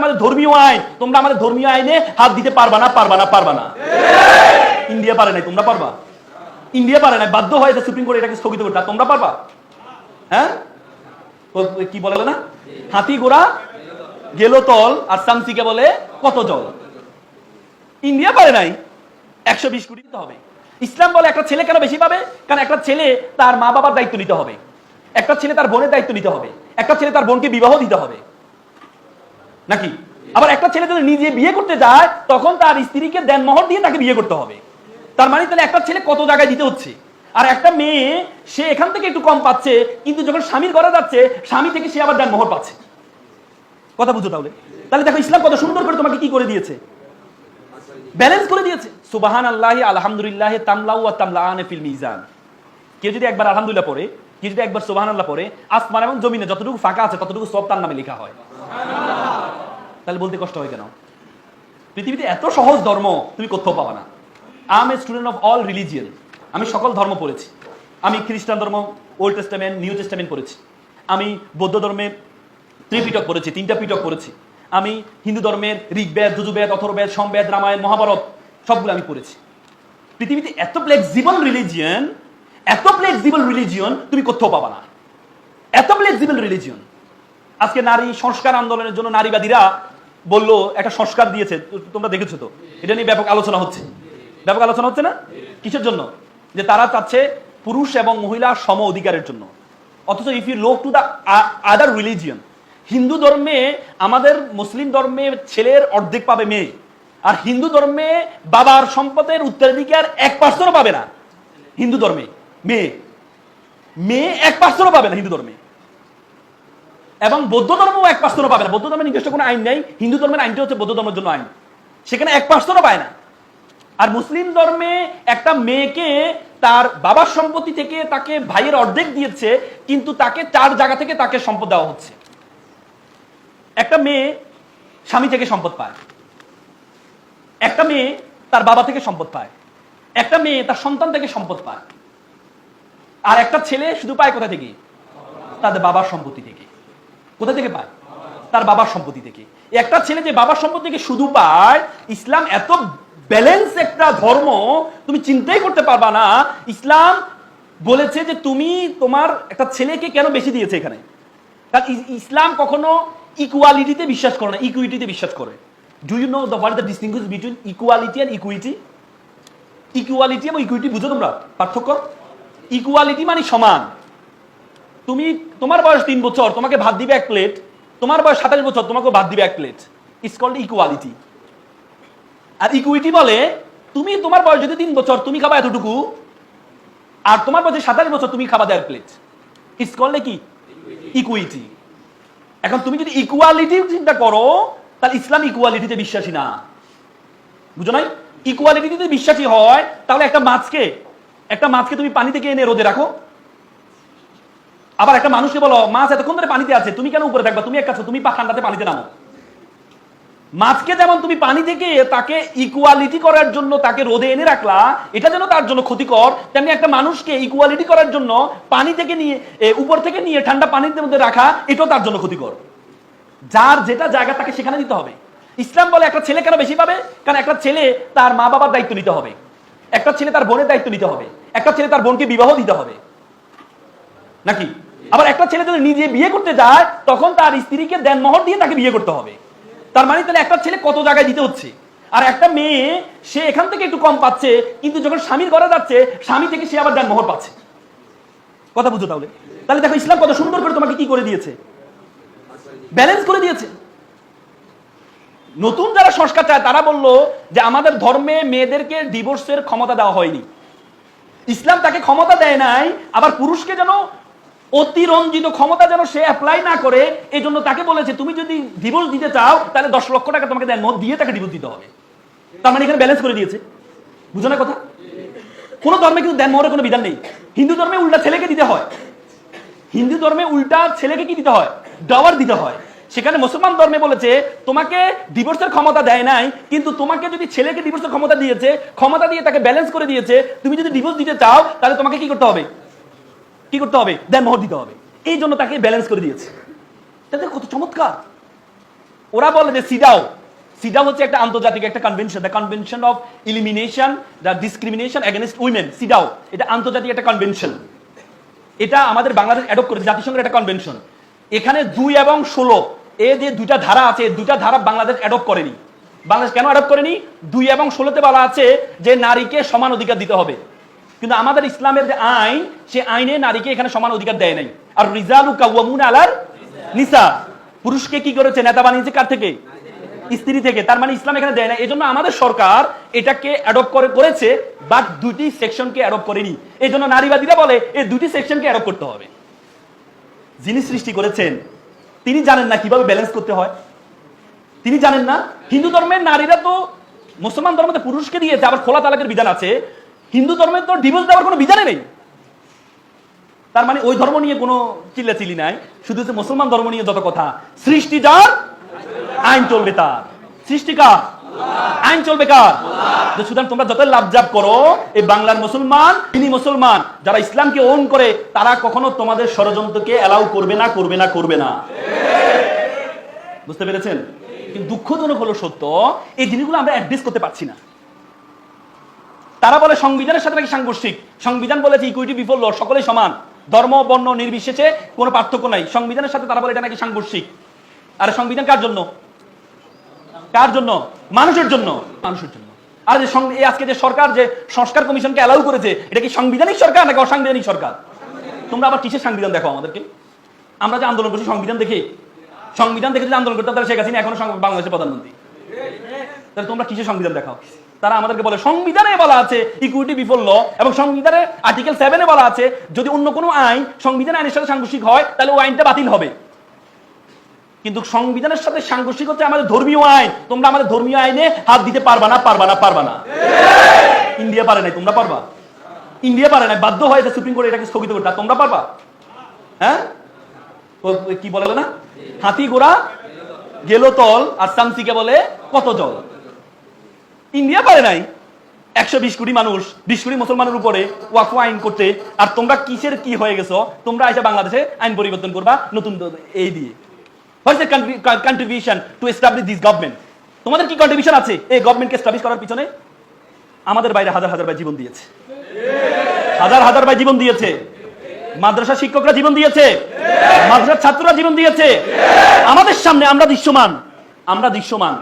আমাদের ধর্মীয় আইন, তোমরা আমাদের ধর্মীয় আইনে হাত দিতে পারবা না পারবা না পারবা না। ইন্ডিয়া পারে নাই, তোমরা পারবা। ইন্ডিয়া পারে নাই, বাধ্য হয়েছে সুপ্রিম কোর্ট এটাকে স্থগিত করতে। তোমরা পারবা? হ্যাঁ? কি বলে না? হাতি ঘোড়া, গেল তল, আর সামসিকে বলে, কত জল? ইন্ডিয়া পারে নাই, একশো বিশ কোটি দিতে হবে। ইসলাম বলে, একটা ছেলে কেন বেশি পাবে? কারণ একটা ছেলে তার মা বাবার দায়িত্ব নিতে হবে। একটা ছেলে তার বোনের দায়িত্ব নিতে হবে। একটা ছেলে তার বোনকে বিবাহ দিতে হবে। নাকি? আবার একটা ছেলে যদি নিজে বিয়ে করতে যায়, তখন তার স্ত্রীকে দেনমোহর দিয়ে তাকে বিয়ে করতে হবে। তার মানে তাহলে একটা ছেলে কত জায়গায় দিতে হচ্ছে? আর একটা মেয়ে, সে এখান থেকে একটু কম পাচ্ছে, কিন্তু যখন স্বামীর ঘরে যাচ্ছে, স্বামী থেকে সে আবার দেনমোহর পাচ্ছে। কথা বুঝো তাহলে। তাহলে দেখো, ইসলাম কত সুন্দর করে তোমাকে কি করে দিয়েছে? ব্যালেন্স করে দিয়েছে। সুবাহান আল্লাহ আলহামদুলিল্লাহ, তামলাউ তামলাআনে ফিল মিজান। কেউ যদি একবার আলহামদুলিল্লাহ পড়ে, কেউ যদি একবার সুবাহান আল্লাহ পড়ে, আসমান এবং জমিনে যতটুকু ফাঁকা আছে, ততটুকু সব তার নামে লেখা হয়। তাহলে বলতে কষ্ট হয় কেন? পৃথিবীতে এত সহজ ধর্ম তুমি কোথাও পাবা না। I'm a student of all religion আমি সকল ধর্ম পড়েছি। আমি খ্রিস্টান ধর্ম ওল্ড টেস্টামেন্ট নিউ টেস্টামেন্ট পড়েছি। আমি বৌদ্ধ ধর্মের ত্রিপিটক পড়েছি, তিনটা পিটক পড়েছি। আমি হিন্দু ধর্মের ঋগ্বেদ যজুবেদ অথর্বেদ সমবেদ রামায়ণ, মহাভারত সবগুলো আমি পড়েছি। পৃথিবীতে এত ফ্লেক্সিবল রিলিজিয়ন এত ফ্লেক্সিবল রিলিজিয়ন তুমি কোথাও পাবা না। এত ফ্লেক্সিবল রিলিজিয়ন আজকে নারী সংস্কার আন্দোলনের জন্য নারীবাদীরা বলল, একটা সংস্কার দিয়েছে তোমরা দেখেছ তো? এটা নিয়ে ব্যাপক আলোচনা হচ্ছে। ব্যাপক আলোচনা হচ্ছে না? কিসের জন্য? যে তারা চাচ্ছে পুরুষ এবং মহিলা সম অধিকারের জন্য। অথচ if you look to the other religion Hindu ধর্মে আমাদের মুসলিম ধর্মে ছেলের অর্ধেক পাবে মেয়ে। আর হিন্দু ধর্মে বাবার সম্পদের উত্তরাধিকার এক পার্সেন্টও পাবে না হিন্দু ধর্মে, মেয়ে। মেয়ে এক পার্সেন্টও পাবে না হিন্দু ধর্মে। এবং বৌদ্ধ ধর্মও এক পার্সেন্টও পাবে না। বৌদ্ধ ধর্মের নিজস্ব কোনো আইন নেই, হিন্দু ধর্মের আইনটা হচ্ছে বৌদ্ধ ধর্মের জন্য আইন। সেখানে এক পার্সেন্টও পায় না। আর মুসলিম ধর্মে একটা মেয়েকে তার বাবার সম্পত্তি থেকে তাকে ভাইয়ের অর্ধেক দিয়েছে, কিন্তু তাকে চার জায়গা থেকে তাকে সম্পদ দেওয়া হচ্ছে। একটা মেয়ে স্বামী থেকে সম্পদ পায়। একটা মেয়ে তার বাবা থেকে সম্পদ পায়। একটা মেয়ে তার সন্তান থেকে সম্পদ পায়। আর একটা ছেলে শুধু পায় কোথা থেকে? তাদের বাবার সম্পত্তি থেকে। কোথা থেকে পায়? তার বাবার সম্পত্তি থেকে। একটা ছেলে যে বাবার সম্পত্তি থেকে শুধু পায়, ইসলাম এত ব্যালেন্স একটা ধর্ম, তুমি চিন্তাই করতে পারবা না। ইসলাম বলেছে যে তুমি তোমার একটা ছেলেকে কেন বেশি দিয়েছে এখানে? ইসলাম কখনো ইকুয়ালিটিতে বিশ্বাস করে না ইকুইটিতে বিশ্বাস করে। Do you know the what the distinguish between equality and equity equality এবং ইকুইটি বুঝো তোমরা, পার্থক্য? ইকুয়ালিটি মানে সমান। তুমি তোমার বয়স তিন বছর তোমাকে ভাত দিবে এক প্লেট তোমার বয়স সাতাশ বছর তোমাকে ভাত দিবে এক প্লেট ইটস কল্ড ইকুয়ালিটি আর ইকুইটি বলে তুমি তোমার বয়স যদি তিন বছর তুমি খাবা এতটুকু আর তোমার বয়স সাতাশ বছর তুমি খাবা দেড় প্লেট ইটস কল্ড কি ইকুইটি এখন তুমি যদি ইকুয়ালিটি চিন্তা করো তাহলে ইসলাম ইকুয়ালিটিতে বিশ্বাসী না। বুঝো নাই? ইকুয়ালিটিতে বিশ্বাসী হয় তাহলে একটা মাছকে একটা মাছকে তুমি পানি থেকে এনে রোদে রাখো। আবার একটা মানুষকে বলো, মাছ এতক্ষণ ধরে পানিতে আছে, তুমি কেন উপরে থাকবা? তুমি এক কাজ তুমি পা ঠান্ডাতে পানিতে নামো। মাছকে যেমন তুমি পানি থেকে তাকে ইকুয়ালিটি করার জন্য তাকে রোদে এনে রাখলা, এটা যেন তার জন্য ক্ষতিকর, তেমনি একটা মানুষকে ইকুয়ালিটি করার জন্য পানি থেকে নিয়ে উপর থেকে নিয়ে ঠান্ডা পানির মধ্যে রাখা, এটাও তার জন্য ক্ষতিকর। যার যেটা জায়গা, তাকে সেখানে দিতে হবে। ইসলাম বলে একটা ছেলে কেন বেশি পাবে? কারণ একটা ছেলে তার মা বাবার দায়িত্ব নিতে হবে। একটা ছেলে তার বোনের দায়িত্ব নিতে হবে। একটা ছেলে তার বোনকে বিবাহ দিতে হবে। নাকি? আবার একটা ছেলে যদি নিজে বিয়ে করতে যায়, তখন তার স্ত্রীকে দেনমোহর দিয়ে তাকে বিয়ে করতে হবে। তার মানে তাহলে একটা ছেলে কত জায়গায় দিতে হচ্ছে? আর একটা মেয়ে, সে এখান থেকে একটু কম পাচ্ছে, কিন্তু যখন স্বামীর ঘরে যাচ্ছে, স্বামী থেকে সে আবার দেনমোহর পাচ্ছে। কথা বুঝো তাহলে। তাহলে দেখো, ইসলাম কত সুন্দর করে তোমাকে কি করে দিয়েছে? ব্যালেন্স করে দিয়েছে। নতুন যারা সংস্কার চায়, তারা বলল যে আমাদের ধর্মে মেয়েদেরকে ডিভোর্সের ক্ষমতা দেওয়া হয়নি। ইসলাম তাকে ক্ষমতা দেয় নাই, আবার পুরুষকে যেন অতিরঞ্জিত ক্ষমতা যেন সে অ্যাপ্লাই না করে এই জন্য তাকে বলেছে, তুমি যদি ডিভোর্স দিতে চাও, তাহলে দশ লক্ষ টাকা তোমাকে দিয়ে তাকে ডিভোর্স দিতে হবে। তার মানে এখানে ব্যালেন্স করে দিয়েছে। বুঝো না কথা? কোন ধর্মে কিন্তু দেন মোহরের কোনো বিধান নেই। হিন্দু ধর্মে উল্টা ছেলেকে দিতে হয়। হিন্দু ধর্মে উল্টা ছেলেকে কি দিতে হয়? ডাওয়ার দিতে হয়। সেখানে মুসলমান ধর্মে বলেছে, তোমাকে ডিভোর্সের ক্ষমতা দেয় নাই, কিন্তু তোমাকে যদি ছেলেকে ডিভোর্সের ক্ষমতা দিয়েছে, ক্ষমতা দিয়ে তাকে ব্যালেন্স করে দিয়েছে, তুমি যদি ডিভোর্স দিতে চাও, তাহলে তোমাকে কি করতে হবে? কি করতে হবে? দেন মোহর দিতে হবে। এই জন্য তাকে ব্যালেন্স করে দিয়েছে। তাদের কত চমৎকার। ওরা বলে যে সিডাও সিডাও হচ্ছে একটা আন্তর্জাতিক, একটা convention the convention of elimination the discrimination against women CEDAW. এটা আন্তর্জাতিক একটা কনভেনশন এটা আমাদের বাংলাদেশ অ্যাডপ্ট করেছে, জাতিসংঘের একটা কনভেনশন এখানে দুই এবং ষোলো, এ যে দুইটা ধারা আছে দুইটা ধারা বাংলাদেশ অ্যাডপ্ট করেনি। বাংলাদেশ কেন অ্যাডপ্ট করেনি? দুই এবং ষোলোতে বলা আছে যে নারীকে সমান অধিকার দিতে হবে। কিন্তু আমাদের ইসলামের যে আইন সে আইনে নারীকে এখানে সমান অধিকার দেয় নাই। আর রিজালু কাওয়ামুন আলার নিসা। পুরুষকে কি করেছে? নেতা বানিয়েছে কার থেকে? স্ত্রী থেকে। তার মানে ইসলাম এখানে দেয় না এজন্য আমাদের সরকার এটাকে অ্যাডপ্ট করে করেছে বাট দুটি সেকশনকে অ্যাডপ্ট করেনি। এই জন্য নারীবাদীরা বলে, এই দুটি সেকশনকে অ্যাডপ্ট করতে হবে। যিনি সৃষ্টি করেছেন, তিনি জানেন না কীভাবে ব্যালেন্স করতে হয়। তিনি জানেন না। হিন্দু ধর্মের নারীরা তো মুসলমান ধর্মতে পুরুষকে দিয়েছে আবার খোলা তালাকের বিধান আছে হিন্দু ধর্মের তো ডিভোর্স দেওয়ার কোনো বিধানে নেই। তার মানে ওই ধর্ম নিয়ে কোনো চিল্লাচিল্লি নাই। শুধু হচ্ছে মুসলমান ধর্ম নিয়ে যত কথা। সৃষ্টি যার, আইন চলবে তার। সৃষ্টি কার? আইন চলবে কার? সুতরাং তোমরা যত লাভজাব করো, এই বাংলার মুসলমান, তিনি মুসলমান, যারা ইসলামকে ওন করে, তারা কখনো তোমাদের ষড়যন্ত্রকে অ্যালাউ করবে না করবে না করবে না। বুঝতে পেরেছেন? দুঃখজনক হলো সত্য, এই জিনিসগুলো আমরা অ্যাড্রেস করতে পারছি না। তারা বলে সংবিধানের সাথে নাকি সাংঘর্ষিক? সংবিধান বলেছে ইকুইটি বিফোর ল সকলেই সমান। ধর্ম, বর্ণ, নির্বিশেষে কোনো পার্থক্য নাই। সংবিধানের সাথে তারা বলে এটা নাকি সাংঘর্ষিক। আর সংবিধান কার জন্য? কার জন্য? মানুষের জন্য। মানুষের জন্য। আর যে আজকে যে সরকার, যে সংস্কার কমিশনকে অ্যালাউ করেছে, এটা কি সাংবিধানিক সরকার নাকি অসাংবিধানিক সরকার? তোমরা আবার কিসের সংবিধান দেখো আমাদেরকে? আমরা যে আন্দোলন করছি সংবিধান দেখে। সংবিধান দেখে যদি আন্দোলন করতাম, তাহলে শেখ হাসিনা এখনও বাংলাদেশের প্রধানমন্ত্রী। তাহলে তোমরা কিসের সংবিধান দেখাও? তারা আমাদেরকে বলে, সংবিধানে বলা আছে ইকুইটি বিফোর ল এবং সংবিধানের আর্টিকেল সেভেনে বলা আছে, যদি অন্য কোনো আইন সংবিধান আইনের সাথে সাংঘর্ষিক হয়, তাহলে ওই আইনটা বাতিল হবে। কিন্তু সংবিধানের সাথে সাংঘর্ষিক হচ্ছে আমাদের ধর্মীয় আইন। তোমরা আমাদের ধর্মীয় আইনে হাত দিতে পারবা না পারবা না পারবা না। ইন্ডিয়া পারে নাই, তোমরা পারবা। ইন্ডিয়া পারে নাই, বাধ্য হয়েছে সুপ্রিম কোর্ট এটাকে স্থগিত করতে তোমরা পারবা। হ্যাঁ? কি বলে না? হাতি ঘোড়া, গেল তল, আর সামসিকে বলে কত জল ইন্ডিয়া পারে নাই। একশো বিশ কোটি মানুষ, বিশ কোটি মুসলমানের উপরে ওয়াকফ আইন করতে। আর তোমরা কিসের কি হয়ে গেছো? তোমরা এসে বাংলাদেশে আইন পরিবর্তন করবা নতুন এই দিয়ে। What's contribution to establish this government তোমাদের কি কন্ট্রিবিউশন আছে? এই গভর্নমেন্টকে এস্টাবলিশ করার পিছনে? আমাদের বাইরে হাজার হাজার ভাই জীবন দিয়েছে। হাজার হাজার ভাই জীবন দিয়েছে। মাদ্রাসা শিক্ষকরা জীবন দিয়েছে। মাদ্রাসার ছাত্ররা জীবন দিয়েছে। আমাদের সামনে আমরা দৃশ্যমান। আমরা দৃশ্যমান।